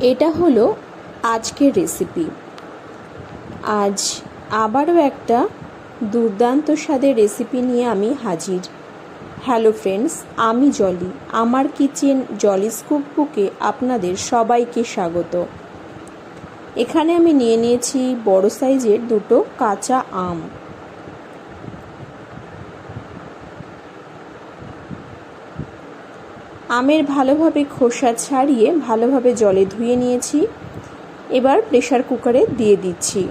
এটা হলো আজকের রেসিপি আজ আবারও একটা দুর্দান্ত স্বাদের রেসিপি নিয়ে আমি হাজির। হ্যালো ফ্রেন্ডস আমি জলি আমার কিচেন জলি স্কুপ বুকে আপনাদের সবাইকে স্বাগত। এখানে আমি নিয়ে নিয়েছি বড় সাইজের দুটো কাঁচা আম। আমের ভালোভাবে খোসা ছাড়িয়ে ভালোভাবে জলে ধুয়ে নিয়েছি। এবার প্রেশার কুকারে দিয়ে দিচ্ছি।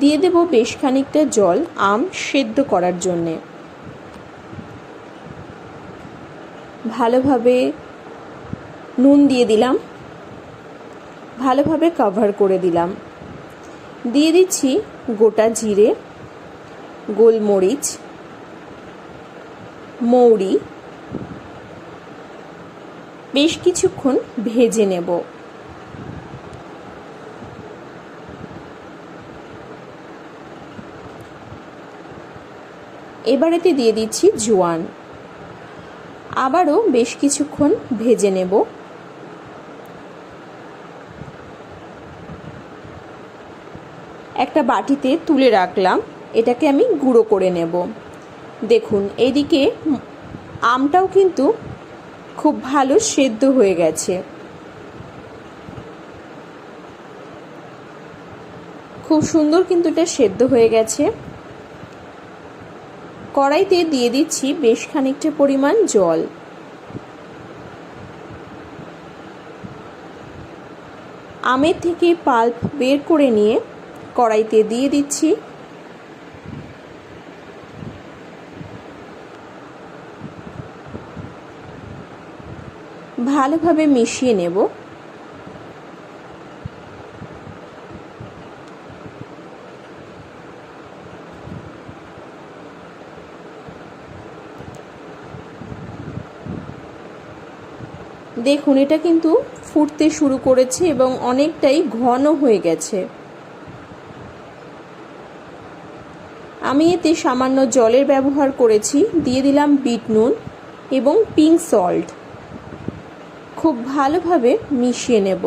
দিয়ে দেব বেশ খানিকটা জল আম সেদ্ধ করার জন্যে। ভালোভাবে নুন দিয়ে দিলাম। ভালোভাবে কভার করে দিলাম। দিয়ে দিচ্ছি গোটা জিরে। গোলমরিচ, মৌরি, বেশ কিছুক্ষণ ভেজে নেব। এবারেতে দিয়ে দিচ্ছি জোয়ান। আবারও বেশ কিছুক্ষণ ভেজে নেব। একটা বাটিতে তুলে রাখলাম। এটাকে আমি গুঁড়ো করে নেব। দেখুন, এদিকে আমটাও কিন্তু খুব ভালো সেদ্ধ হয়ে গেছে। খুব সুন্দর কিন্তু এটা সেদ্ধ হয়ে গেছে। কড়াইতে দিয়ে দিচ্ছি বেশ খানিকটা পরিমাণ জল। আমের থেকে পাল্প বের করে নিয়ে কড়াইতে দিয়ে দিচ্ছি ভালোভাবে মিশিয়ে নেব। দেখুন, এটা কিন্তু ফুটতে শুরু করেছে এবং অনেকটাই ঘন হয়ে গেছে। আমি এতে সামান্য জলের ব্যবহার করেছি, দিয়ে দিলাম বিট নুন এবং পিঙ্ক সল্ট খুব ভালোভাবে মিশিয়ে নেব।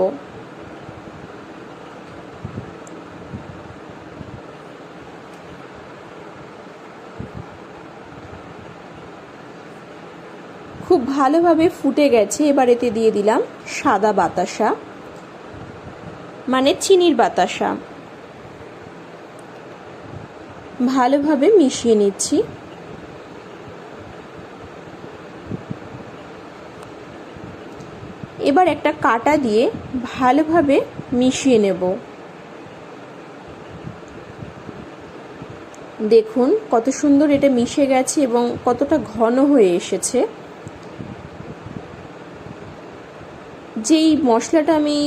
খুব ভালোভাবে ফুটে গেছে, এবার এতে দিয়ে দিলাম সাদা বাতাসা মানে চিনির বাতাসা। ভালোভাবে মিশিয়ে নিচ্ছি। এবার একটা কাটা দিয়ে ভালোভাবে মিশিয়ে নেব। দেখুন কত সুন্দর এটা মিশে গেছে এবং কতটা ঘন হয়ে এসেছে। যেই মশলাটা আমি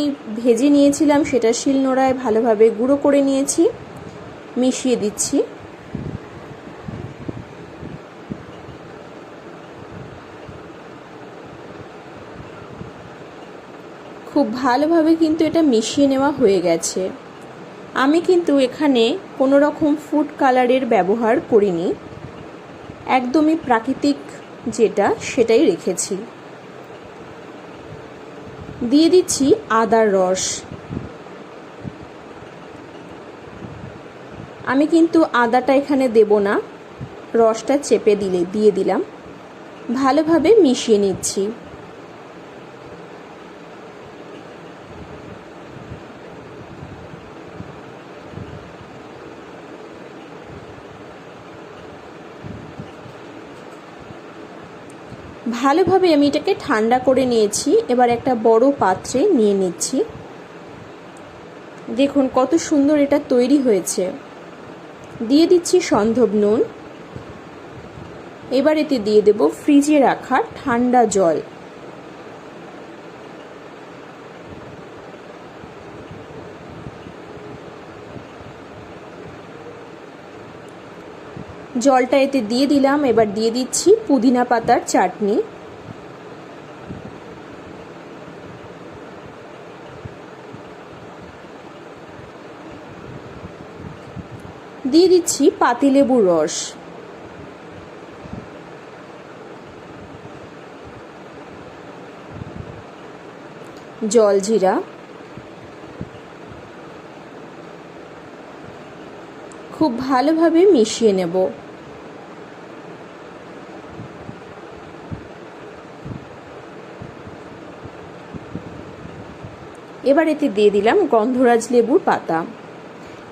ভেজে নিয়েছিলাম সেটা শিলনোড়ায় ভালোভাবে গুঁড়ো করে নিয়েছি, মিশিয়ে দিচ্ছি। খুব ভালোভাবে কিন্তু এটা মিশিয়ে নেওয়া হয়ে গেছে। আমি কিন্তু এখানে কোনো রকম ফুড কালারের ব্যবহার করিনি। একদমই প্রাকৃতিক যেটা, সেটাই রেখেছি। দিয়ে দিচ্ছি আদার রস। আমি কিন্তু আদাটা এখানে দেব না। রসটা চেপে দিলে, দিয়ে দিলাম। ভালোভাবে মিশিয়ে নিচ্ছি। ভালোভাবে আমি এটাকে ঠান্ডা করে নিয়েছি। এবার একটা বড় পাত্রে নিয়ে নিচ্ছি। দেখুন কত সুন্দর এটা তৈরি হয়েছে। দিয়ে দিচ্ছি সন্ধব নুন। এবার এতে দিয়ে দেব ফ্রিজে রাখা ঠান্ডা জল। জলটা এতে দিয়ে দিলাম, এবার দিয়ে দিচ্ছি পুদিনা পাতার চাটনি। দিয়ে দিচ্ছি পাতিলেবুর রস। জলজিরা খুব ভালোভাবে মিশিয়ে নেব। এবার এতে দিয়ে দিলাম গন্ধরাজ লেবুর পাতা।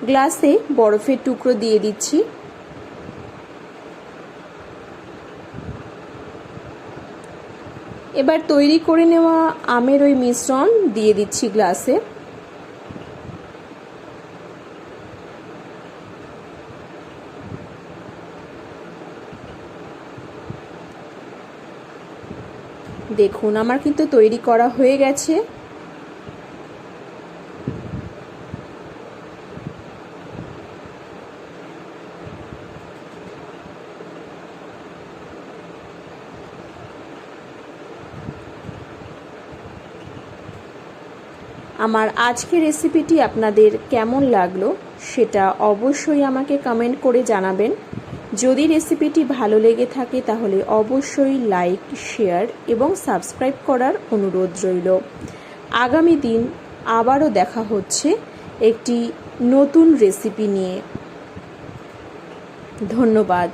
গ্লাসে বরফের টুকরো দিয়ে দিচ্ছি। এবার তৈরি করে নেওয়া আমের ওই মিশ্রণ দিয়ে দিচ্ছি গ্লাসে। দেখুন, আমার কিন্তু তৈরি করা হয়ে গেছে। আমার আজকের রেসিপিটি আপনাদের কেমন লাগল সেটা অবশ্যই আমাকে কমেন্ট করে জানাবেন। যদি রেসিপিটি ভালো লেগে থাকে তাহলে অবশ্যই লাইক শেয়ার এবং সাবস্ক্রাইব করার অনুরোধ রইল। আগামী দিন আবারও দেখা হচ্ছে একটি নতুন রেসিপি নিয়ে। ধন্যবাদ।